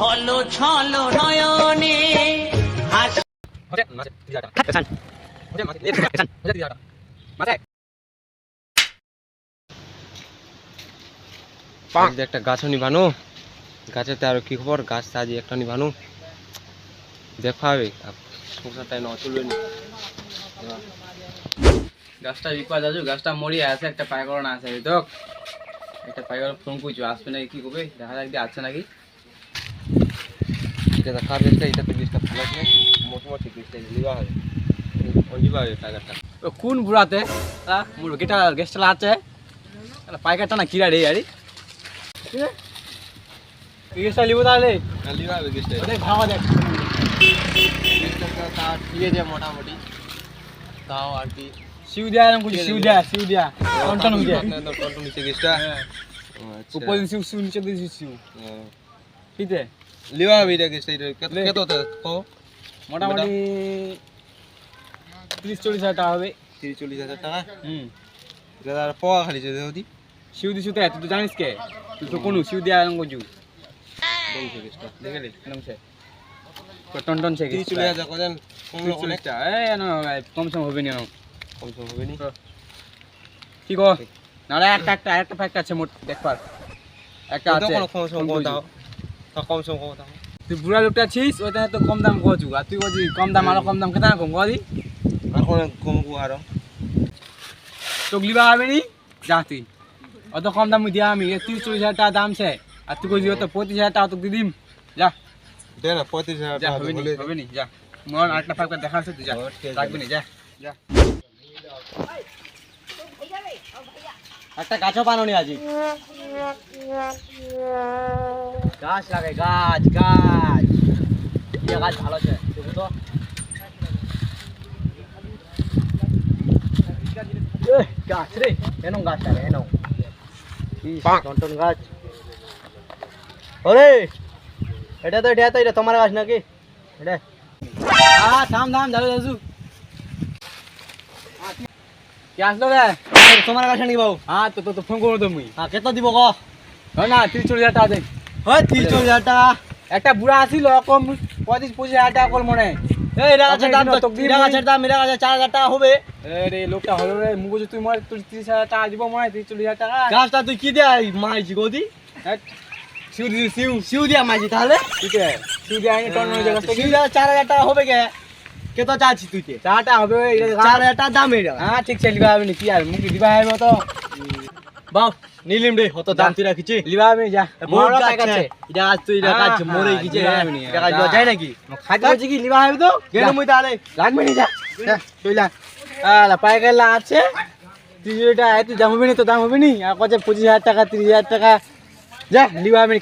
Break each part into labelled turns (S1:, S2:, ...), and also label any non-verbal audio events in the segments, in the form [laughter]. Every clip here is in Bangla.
S1: ছলো ছলো নয়নে। হাস
S2: একটা গাছও নিবানো। গাছেতে আরও কি খবর? গাছ সাজি একটা নিবানো। দেখা হবে। সংসারটা ন চলবে নি।
S3: গাছটা বিপা যাজু গাছটা মরিয়া আছে একটা পায়করণ আছে তো একটা পায়করণ ফোন করছ আসবে নাকি কি করবে? দেখা যাক দিয়ে আছে নাকি।
S2: এটা দেখা যাচ্ছে এটা তো বীজটা ভালো আছে মোটামুটি বীজটা লিবা হবে অঞ্জিবা হবে টাকাটা
S3: ও কোন বুড়াতে হ্যাঁ মোর গেটা গ্যাসটা আছে পাইকারটা না কিরা রে আরে গ্যাসটা লিবো তাহলে
S2: লিবা হবে বীজটা
S3: দেখ ভাবা দেখ
S2: বীজটা তা ঠিক আছে মোটামুটি তাও আর কি
S3: শিউ দিয়া এরকম করছি শিউ দিয়া শিউ দিয়া টনটন হয়ে যায়
S2: টন্টন নিচে বীজটা
S3: উপর দিন শিউ শিউ নিচে দিন শিউ ঠিকই
S2: লিবা হবে এটা বীজটা এটা কত কত হতো কো
S3: মোটামুটি তিরিশ চল্লিশ হাজার টাকা হবে।
S2: তিরিশ চল্লিশ হাজার টাকা?
S3: হুম।
S2: এটা পাওয়া খালি যদি হতি।
S3: শিউ দিছু তো তুই তো জানিস কে? তুই তো কোনো শিউ দিয়া
S2: বলছে বীজটা দেখে নে।
S3: এরকম সে।
S2: তিরিশ চল্লিশ হাজার করেন কমলো অনেক।
S3: চল্লিশটা এ না কম সম হবে না
S2: কম সম হবে নি?
S3: কি কো নালে একটা একটা একটা ফ্যাক্ট আছে মোট দেখবার। একটা আছে।
S2: কোনো কম সম দাও তা কম সম দাও
S3: তুই বুড়া লোকটা ছিস ওইটা তো কম দাম কচু আর তুই কচি কম দাম আরও কম দাম কেতা কম কদি
S2: আর কোন কম কো আরও
S3: তোক লিবা হবে নি যা তুই অত কম দাম দিয়া আমি তিরিশ চল্লিশ হাজার টাকা দাম সে আর তুই কইছি অত পঁচিশ হাজার টাকা তোকে দিদিম যা
S2: দে না পঁয়ত্রিশ হাজার টাকা
S3: হবে নি হবে নি যা মন আরেকটা ফ্যাক্ট দেখা আছে তুই যা রাখবি নি যা যা একটা গাছও বানানি আজি গাছ লাগাই গাছ গাছ ইয়ে গাছ ভালো আছে দেখো তো এহ, গাছ রে এনো গাছ লাগে এনো টন গাছ ওরে এটা তো এটা তো এটা তোমার গাছ নাকি এটা আ থাম থাম যাবে যাসু কে আসলো রে? তোমার কাছে নাকি বাবু হ্যাঁ তো তো তো ফোন করব তুমি হ্যাঁ কত দিব ক? না তিরিশ চল্লিশ হাজার টাকা দে। হয় তিরিশ চল্লিশ হাজার টাকা? একটা বুড়া আসিল কম পঁয়ত্রিশ পঁচিশ হাজার টাকা কল মনে। এই গাছের দাম তো এরা দাম এরা চার হাজার টাকা হবে। রে লোকটা হলো রে মুগো যে তুই মনে তুই তিরিশ হাজার টাকা দিব মনে হয় তিরিশ চল্লিশ হাজার টাকা। গাছটা তুই কি দেয় মাইছি গদি সিউ দিয়া মাইছি তাহলে? ঠিক আছে সিউ দিয়া টন দিয়া চার হাজার টাকা হবে কে? কে তো চাচ্ছি তুই কে? চারটা হবে চার হাজার দাম এটা। হ্যাঁ ঠিক আছে লিবা হবে নাকি আর মুখে দিবা হবে তো বাউ নিলিম রে হতো দাম তুই রাখিছি লিবা হবে যা। টাকা আছে। এটা আজ তুই মরে গিয়েছে এটা কাজ যায় নাকি? খাইতে হচ্ছে কি লিবা হবে তো? গেল মুই তাহলে? লাগবে নি যা। আলা আছে। তুই এটা এত দাম হবে নি তো দাম হবে নি? আর কত পঁচিশ হাজার টাকা তিরিশ হাজার টাকা। যা লিবা হবে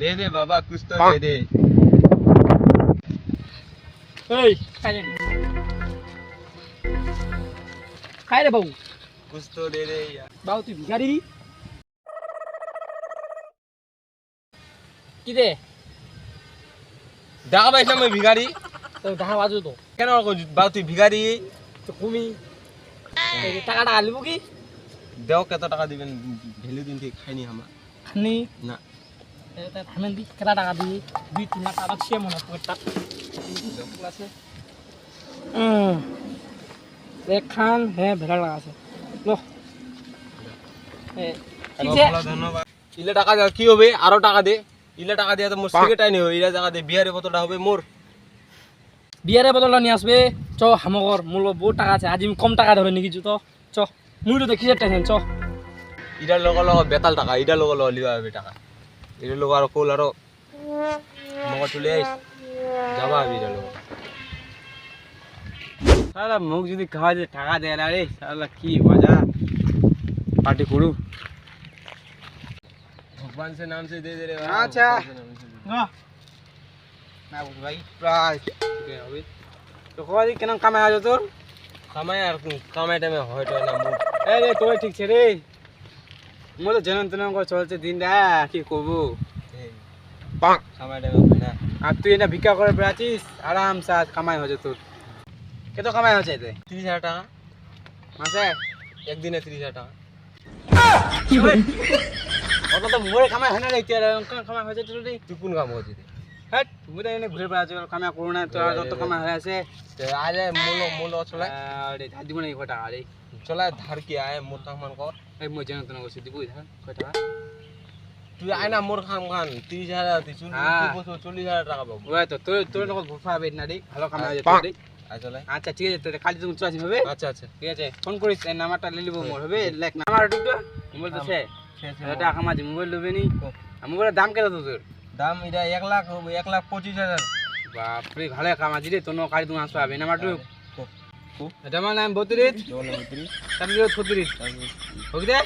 S2: দে দে বাবা কুছ তো দে দে।
S3: এই খাই রে। রে বাবু।
S2: কুছ তো দে দে।
S3: বাবু তুই ভিখারি কি দে?
S2: দেখা পাইছ মই ভিখারি
S3: তো দেখা বাজু তো।
S2: কেন বাউ তুই ভিখারি
S3: তো এই টাকাটা আলবো কি?
S2: দেও কত টাকা দিবেন ভ্যালু দিন ঠিক খাইনি আমার
S3: খানি?
S2: না।
S3: থামেন দি কেটা টাকা দি দুই তিন লাখ টাকা ছিয়ে মনে তাত। আছে দেখান হ্যাঁ ভেড়া লাগা আছে। লো। ঠিক আছে
S2: ধন্যবাদ টাকা কি হবে? আরও টাকা দে। ইলে টাকা দিয়ে তো মোর সিগারেটাই নি হবে ইলে টাকা দে বিহারে কতটা হবে মোর
S3: বিয়ারে বদলা নিয়ে আসবে? চ হামগর মূল বহুত টাকা আছে আজি কম টাকা ধরে নিয়ে তো চ মুই তো দেখি টেনশন চ।
S2: ইটার লগ লগ বেতাল টাকা ইটার লগ লগ লিবা হবে টাকা। ইটার লগ আরও কোল আরও মগ চলে আইস যাবা হবে ইটার লগ
S3: সারা মুখ যদি খাওয়া যায় টাকা দেয় না রে সারা কি মজা। পার্টি করু
S2: भगवान से नाम से दे दे रहे हो। हाँ, अच्छा। हाँ। ना
S3: भाई प्राइस। के अभी। तो खोरी केना कमाय आजो तोर? कमाए
S2: यार तू टाइम होय तो ना मु
S3: ए रे तो ठीक छे रे। मु तो जनन तनन को चलते दिन दा की कोबो।
S2: पा कमाए टाइम ना
S3: আর তুই এটা ভিক্ষা করে বেড়াচ্ছিস আরাম সাথ কামাই হচ্ছে তোর কত কামাই হচ্ছে এতে
S2: তিরিশ হাজার টাকা
S3: মাসে
S2: 30000 टका। की টাকা
S3: অত তো মোরে কামাই হয় না রে অঙ্কন কামাই রে
S2: তুই কোন কাম করছিস
S3: হ্যাট তুমি তো এনে ঘুরে বেড়াচ্ছ কামাই করো না তোর আর কামাই হয়ে আছে।
S2: আজ মূল মূল চলে
S3: আরে ধার দিব না এই কটা আরে
S2: চলে ধার কি আয় মোর কাম কর
S3: এই মই জনম তনম করছি দিবই ধার কয়টা
S2: তুই আয় না মোর খাম খান তিরিশ হাজার তুই চল্লিশ। তুই বছর চল্লিশ হাজার টাকা পাবো।
S3: ওই তো তোর তোর লগত ভরসা হবে না রে ভালো কামাই হচ্ছে তোর রে
S2: আয় চলে
S3: আচ্ছা ঠিক আছে তাহলে কালি তুমি চলে হবে?
S2: আচ্ছা আচ্ছা।
S3: ঠিক আছে ফোন করিস এই নাম্বারটা নিবো মোর হবে? লেখ নাম্বার টুকটা মোবাইল এটা আমার মোবাইল নেবে নি? মোবাইলের দাম কেন তোর?
S2: দাম এটা এক লাখ হবে, এক লাখ পঁচিশ হাজার।
S3: বাপরে ভালো কামা দিলে তোর কালি তুমি হবে নাম্বার এটা। আমার নাম বত্রিশ ছত্রিশ দে।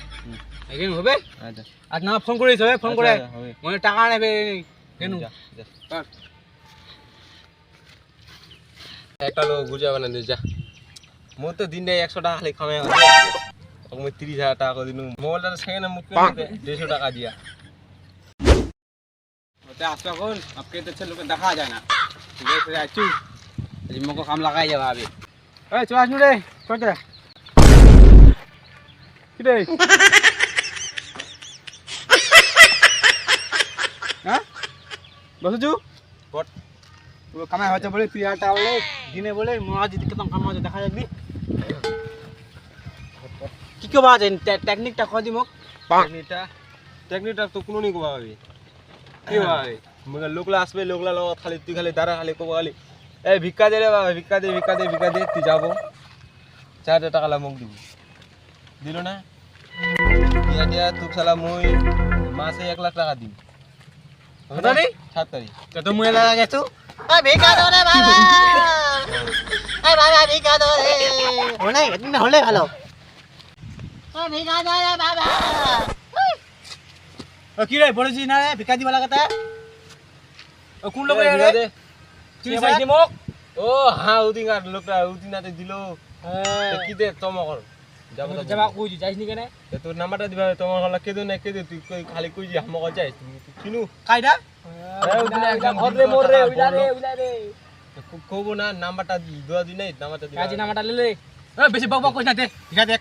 S3: এখানে হবে?
S2: আচ্ছা
S3: না ফোন করিস হবে? ফোন করে।
S2: আচ্ছা,
S3: মনে টাকা নেবে কেন।
S2: একটা লোক গুজা বানান দে যা মোর তো দিন একশো টাকা খালি খামে আমি তিরিশ হাজার টাকা করে দিন মোবাইলটা সেখানে দেড়শো টাকা দিয়া।
S3: ওতে আপকে তো ছেলে লোকে দেখা যায় না। ঠিক আছে আছু কাম লাগাই যাবা আবে। এই চল আসনু রে কত কি রে? হ্যাঁ? কামাই বলে তুই বলে দিনে বলে কাম হচ্ছে দেখা যাবি কি কে বাজে? টেকনিকটা কদি মোক?
S2: টেকনিকটা টেকনিকটা তো কোনো নি কবা ভাবি
S3: কি ভাই
S2: মগে লোকলা আসবে লোকলা লগত খালি তুই খালি দাঁড়া খালি কব খালি। এই ভিক্ষা দে রে বাবা ভিক্ষা দে ভিক্ষা দে ভিক্ষা দে তুই যাব। চার হাজার টাকা মুখ দিবি। দিল না? দিয়া দিয়া তুই সালা মুই মাসে এক লাখ টাকা
S3: কত রে?
S2: সাত তারিখ।
S3: কত মুয়ে লাগা গেছো।
S1: ভিক্ষা দাও রে বাবা! [laughs] ভিক্ষা দাও রে।
S3: হলে না হলে ভালো।
S1: ভিক্ষা দাও রে বাবা
S3: ও কি রে বলেছি না রে? ভিক্ষা দিবা লাগাতে ও কোন লোক রে। তুই পাইছি মোক
S2: ও হ্যাঁ উদিন আর লোকটা উদিনাতে দিল। কি দে তোমা কর যাব তো
S3: যাবা কই যাইছ নি কেনে?
S2: তোর নাম্বারটা দিবা তোমার হলা কেদো না কেদো তুই খালি কই যে হামক যাইস? তুমি চিনু?
S3: কাইদা
S2: এই উদিন একদম
S3: ঘরে মোর রে উইলা রে। উইলা রে
S2: কব না নাম্বারটা দোয়া দি নাই নাম্বারটা দিবা।
S3: কাজি নামাটা লে লে। বেশি বক বক কইছ না দে ভিক্ষা দেখ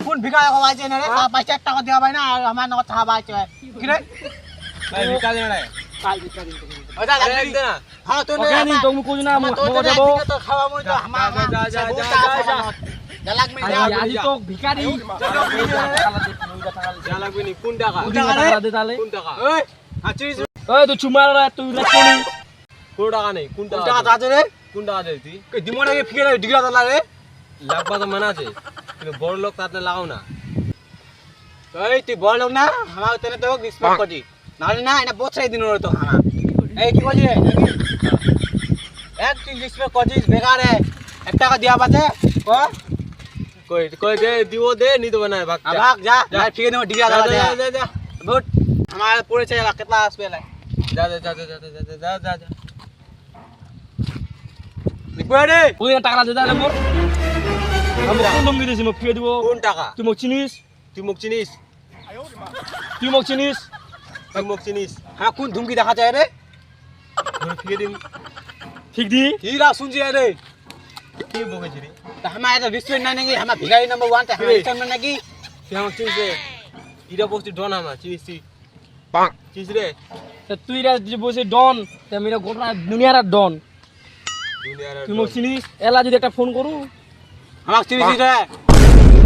S4: কোন
S3: ভিকারি কমাইছে নরে পাইছে টাকা?
S4: দিয়া পাই তুই
S2: কোন টাকা নেই কোন টাকা
S3: আছে রে?
S2: কোন টাকা দে তুই?
S3: কই দিমো না ফিরে ডিগরা দলা রে
S2: লাগবা তো মানা আছে। কিন্তু বড় লোক তাতে লাগাও না।
S3: এই তুই বড় লোক না? আমার তেনে তো রিসপেক্ট করছি নাহলে না এটা দিন তো আমার এই কি করছি এক তুই রিসপেক্ট করছিস বেকার এক টাকা দিয়া পাতে ক।
S2: কই কই দে দিব দে নি তো না ভাগ।
S3: আবাক যা। যা ফিরে নেব ডিগরা
S2: যা, যা, যা, যা,
S3: বুট আমার আসবে
S2: যা, যা, যা, যা, যা, যা, যা, যা, যা, যা।
S3: লিখবে রে
S4: ওই টাকা দে তালে মোর আমি কোন দমকি দিছি মোক ফিরে দিব?
S2: কোন টাকা?
S4: তুই মোক চিনিস?
S2: তুই মুখ চিনিস?
S4: তুই মোক চিনিস?
S2: তুই মুখ চিনিস।
S3: হ্যাঁ কোন ধুমকি দেখা যায় রে?
S2: তুই ফিরে দিন
S4: ঠিক দি?
S3: হিরা শুনছি রে।
S2: কি বকেছি রে?
S3: তা আমার এটা রেস্টুরেন্ট নাই নাকি? আমার ভিখারি নাম্বার ওয়ান তে আমার রেস্টুরেন্ট নাকি?
S2: তুই আমার চিনিস রে? ইরা বসছি ডন আমার চিনিস তুই চিনিস রে?
S4: তুই রা বসে ডন তা মেরা গোটা দুনিয়ার ডন। মোক চিনিস? এলা যদি একটা ফোন করু
S3: আমাকে চিনিস রে?